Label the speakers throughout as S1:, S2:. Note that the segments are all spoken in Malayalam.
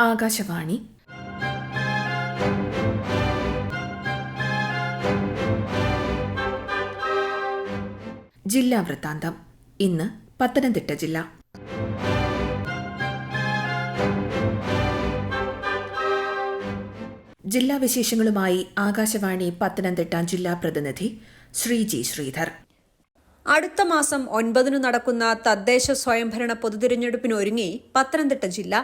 S1: ആകാശവാണി. ജില്ലാ വൃത്താന്തം. ഇന്ന് പത്തനംതിട്ട ജില്ല. ജില്ലാ വിശേഷങ്ങളുമായി ആകാശവാണി പത്തനംതിട്ട ജില്ലാ പ്രതിനിധി ശ്രീജി ശ്രീധർ.
S2: അടുത്ത മാസം ഒൻപതിനു നടക്കുന്ന തദ്ദേശ സ്വയംഭരണ പൊതുതിരഞ്ഞെടുപ്പിനൊരുങ്ങി പത്തനംതിട്ട ജില്ല.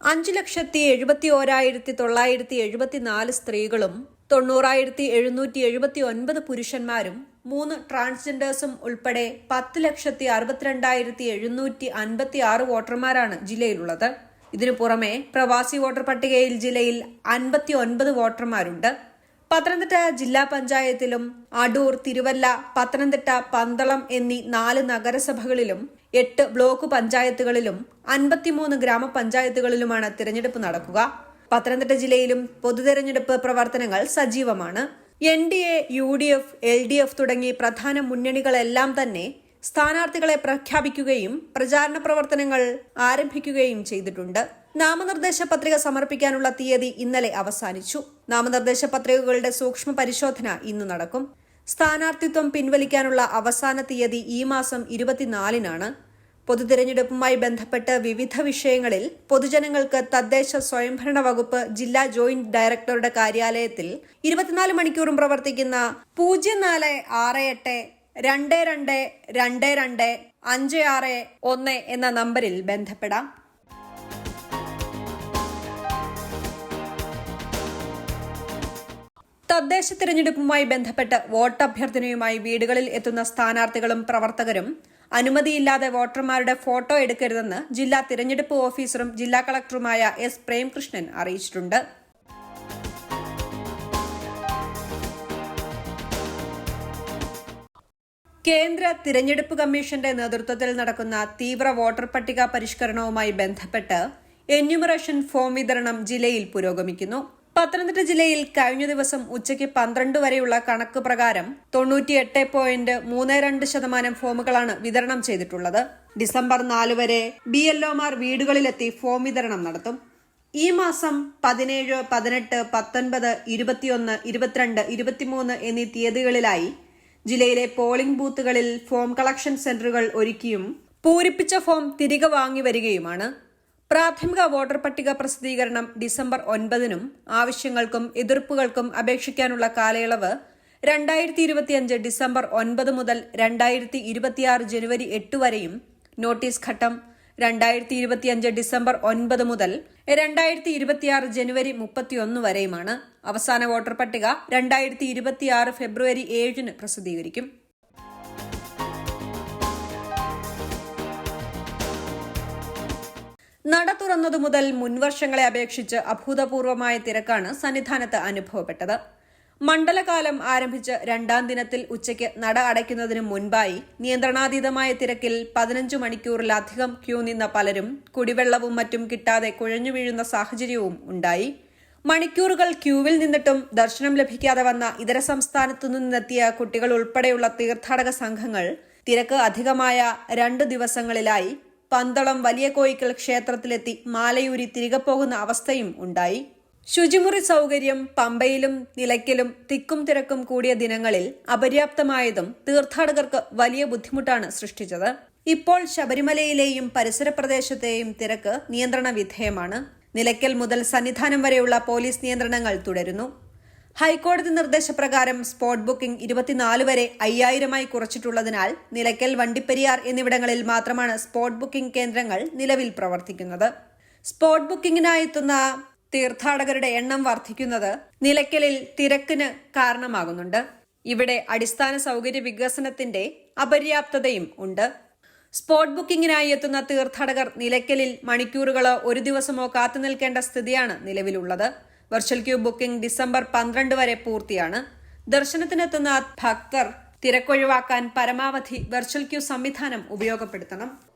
S2: അഞ്ചു ലക്ഷത്തി എഴുപത്തി ഓരായിരത്തി തൊള്ളായിരത്തി എഴുപത്തിനാല് സ്ത്രീകളും തൊണ്ണൂറായിരത്തി എഴുന്നൂറ്റി എഴുപത്തി ഒൻപത് പുരുഷന്മാരും മൂന്ന് ട്രാൻസ്ജെൻഡേഴ്സും ഉൾപ്പെടെ പത്ത് ലക്ഷത്തി അറുപത്തിരണ്ടായിരത്തി എഴുന്നൂറ്റി അൻപത്തി ആറ് വോട്ടർമാരാണ് ജില്ലയിലുള്ളത്. ഇതിനു പുറമെ പ്രവാസി വോട്ടർ പട്ടികയിൽ ജില്ലയിൽ അൻപത്തി ഒൻപത് വോട്ടർമാരുണ്ട്. പത്തനംതിട്ട ജില്ലാ പഞ്ചായത്തിലും അടൂർ തിരുവല്ല പത്തനംതിട്ട പന്തളം എന്നീ നാല് നഗരസഭകളിലും എട്ട് ബ്ലോക്ക് പഞ്ചായത്തുകളിലും അൻപത്തിമൂന്ന് ഗ്രാമപഞ്ചായത്തുകളിലുമാണ് തിരഞ്ഞെടുപ്പ് നടക്കുക. പത്തനംതിട്ട ജില്ലയിലും പൊതുതെരഞ്ഞെടുപ്പ് പ്രവർത്തനങ്ങൾ സജീവമാണ്. N D A U D F L D F തുടങ്ങി പ്രധാന മുന്നണികളെല്ലാം തന്നെ സ്ഥാനാർത്ഥികളെ പ്രഖ്യാപിക്കുകയും പ്രചാരണ പ്രവർത്തനങ്ങൾ ആരംഭിക്കുകയും ചെയ്തിട്ടുണ്ട്. നാമനിർദ്ദേശ പത്രിക സമർപ്പിക്കാനുള്ള തീയതി ഇന്നലെ അവസാനിച്ചു. നാമനിർദ്ദേശ പത്രികകളുടെ സൂക്ഷ്മ പരിശോധന ഇന്ന് നടക്കും. സ്ഥാനാർത്ഥിത്വം പിൻവലിക്കാനുള്ള അവസാന തീയതി ഈ മാസം ഇരുപത്തിനാലിനാണ്. പൊതുതിരഞ്ഞെടുപ്പുമായി ബന്ധപ്പെട്ട് വിവിധ വിഷയങ്ങളിൽ പൊതുജനങ്ങൾക്ക് തദ്ദേശ സ്വയംഭരണ വകുപ്പ് ജില്ലാ ജോയിന്റ് ഡയറക്ടറുടെ കാര്യാലയത്തിൽ ഇരുപത്തിനാല് മണിക്കൂറും പ്രവർത്തിക്കുന്ന പൂജ്യം നാല് ആറ് എട്ട് രണ്ട് രണ്ട് രണ്ട് രണ്ട് അഞ്ച് ആറ് ഒന്ന് എന്ന നമ്പറിൽ ബന്ധപ്പെടാം. തദ്ദേശ തിരഞ്ഞെടുപ്പുമായി ബന്ധപ്പെട്ട് വോട്ട് അഭ്യർത്ഥനയുമായി വീടുകളിൽ എത്തുന്ന സ്ഥാനാർത്ഥികളും പ്രവർത്തകരും അനുമതിയില്ലാതെ വോട്ടർമാരുടെ ഫോട്ടോ എടുക്കരുതെന്ന് ജില്ലാ തിരഞ്ഞെടുപ്പ് ഓഫീസറും ജില്ലാ കളക്ടറുമായ എസ് പ്രേംകൃഷ്ണൻ അറിയിച്ചിട്ടുണ്ട്. കേന്ദ്ര തിരഞ്ഞെടുപ്പ് കമ്മീഷന്റെ നേതൃത്വത്തിൽ നടക്കുന്ന തീവ്ര വോട്ടർ പട്ടിക പരിഷ്കരണവുമായി ബന്ധപ്പെട്ട് എന്യൂമറേഷൻ ഫോം വിതരണം ജില്ലയിൽ പുരോഗമിക്കുന്നു. പത്തനംതിട്ട ജില്ലയിൽ കഴിഞ്ഞ ദിവസം ഉച്ചയ്ക്ക് പന്ത്രണ്ട് വരെയുള്ള കണക്ക് പ്രകാരം തൊണ്ണൂറ്റിയെട്ട് പോയിന്റ് മൂന്ന് രണ്ട് ശതമാനം ഫോമുകളാണ് വിതരണം ചെയ്തിട്ടുള്ളത്. ഡിസംബർ നാല് വരെ ബി എൽഒമാർ വീടുകളിലെത്തി ഫോം വിതരണം നടത്തും. ഈ മാസം പതിനേഴ് പതിനെട്ട് പത്തൊൻപത് ഇരുപത്തിയൊന്ന് ഇരുപത്തിരണ്ട് ഇരുപത്തിമൂന്ന് എന്നീ തീയതികളിലായി ജില്ലയിലെ പോളിംഗ് ബൂത്തുകളിൽ ഫോം കളക്ഷൻ സെന്ററുകൾ ഒരുക്കിയും പൂരിപ്പിച്ച ഫോം തിരികെ വാങ്ങി വരികയുമാണ്. പ്രാഥമിക വോട്ടർ പട്ടിക പ്രസിദ്ധീകരണം ഡിസംബർ ഒൻപതിനും ആവശ്യങ്ങൾക്കും എതിർപ്പുകൾക്കും അപേക്ഷിക്കാനുള്ള കാലയളവ് രണ്ടായിരത്തി ഇരുപത്തിയഞ്ച് ഡിസംബർ ഒൻപത് മുതൽ രണ്ടായിരത്തി ഇരുപത്തിയാറ് ജനുവരി എട്ട് വരെയും നോട്ടീസ് ഘട്ടം രണ്ടായിരത്തി ഇരുപത്തിയഞ്ച് ഡിസംബർ ഒൻപത് മുതൽ രണ്ടായിരത്തി ഇരുപത്തിയാറ് ജനുവരി മുപ്പത്തിയൊന്ന് വരെയുമാണ്. അവസാന വോട്ടർ പട്ടിക രണ്ടായിരത്തി ഇരുപത്തിയാറ് ഫെബ്രുവരി ഏഴിന് പ്രസിദ്ധീകരിക്കും. നട തുറന്നതു മുതൽ മുൻവർഷങ്ങളെ അപേക്ഷിച്ച് അഭൂതപൂർവമായ തിരക്കാണ് സന്നിധാനത്ത് അനുഭവപ്പെട്ടത്. മണ്ഡലകാലം ആരംഭിച്ച് രണ്ടാം ദിനത്തിൽ ഉച്ചയ്ക്ക് നട അടയ്ക്കുന്നതിന് മുൻപായി നിയന്ത്രണാതീതമായ തിരക്കിൽ പതിനഞ്ച് മണിക്കൂറിലധികം ക്യൂ നിന്ന പലരും കുടിവെള്ളവും മറ്റും കിട്ടാതെ കുഴഞ്ഞു വീഴുന്ന സാഹചര്യവും ഉണ്ടായി. മണിക്കൂറുകൾ ക്യൂവിൽ നിന്നിട്ടും ദർശനം ലഭിക്കാതെ വന്ന ഇതര സംസ്ഥാനത്തു നിന്നെത്തിയ കുട്ടികൾ ഉൾപ്പെടെയുള്ള തീർത്ഥാടക സംഘങ്ങൾ തിരക്ക് അധികമായ രണ്ട് ദിവസങ്ങളിലായി പന്തളം വലിയ കോയിക്കൽ ക്ഷേത്രത്തിലെത്തി മാലയൂരി തിരികെ പോകുന്ന അവസ്ഥയും ഉണ്ടായി. ശുചിമുറി സൗകര്യം പമ്പയിലും നിലയ്ക്കലും തിക്കും തിരക്കും കൂടിയ ദിനങ്ങളിൽ അപര്യാപ്തമായതും തീർത്ഥാടകർക്ക് വലിയ ബുദ്ധിമുട്ടാണ് സൃഷ്ടിച്ചത്. ഇപ്പോൾ ശബരിമലയിലെയും പരിസര പ്രദേശത്തെയും തിരക്ക് നിയന്ത്രണ വിധേയമാണ്. നിലയ്ക്കൽ മുതൽ സന്നിധാനം വരെയുള്ള പോലീസ് നിയന്ത്രണങ്ങൾ തുടരുന്നു. ഹൈക്കോടതി നിർദ്ദേശപ്രകാരം സ്പോട്ട് ബുക്കിംഗ് ഇരുപത്തിനാല് വരെ അയ്യായിരമായി കുറച്ചിട്ടുള്ളതിനാൽ നിലയ്ക്കൽ വണ്ടിപ്പെരിയാർ എന്നിവിടങ്ങളിൽ മാത്രമാണ് സ്പോട്ട് ബുക്കിംഗ് കേന്ദ്രങ്ങൾ നിലവിൽ പ്രവർത്തിക്കുന്നത്. സ്പോട്ട് ബുക്കിംഗിനായി എത്തുന്ന തീർത്ഥാടകരുടെ എണ്ണം വർദ്ധിക്കുന്നത് നിലയ്ക്കലിൽ തിരക്കിന് കാരണമാകുന്നുണ്ട്. ഇവിടെ അടിസ്ഥാന സൗകര്യ വികസനത്തിന്റെ അപര്യാപ്തതയും ഉണ്ട്. സ്പോട്ട് ബുക്കിംഗിനായി എത്തുന്ന തീർത്ഥാടകർ നിലയ്ക്കലിൽ മണിക്കൂറുകളോ ഒരു ദിവസമോ കാത്തു നിൽക്കേണ്ട സ്ഥിതിയാണ് നിലവിലുള്ളത്. വെർച്വൽ ക്യൂ ബുക്കിംഗ് ഡിസംബർ പന്ത്രണ്ട് വരെ പൂർത്തിയാണ്. ദർശനത്തിനെത്തുന്ന ഭക്തർ തിരക്കൊഴിവാക്കാൻ പരമാവധി വെർച്വൽ ക്യൂ സംവിധാനം ഉപയോഗപ്പെടുത്തണം.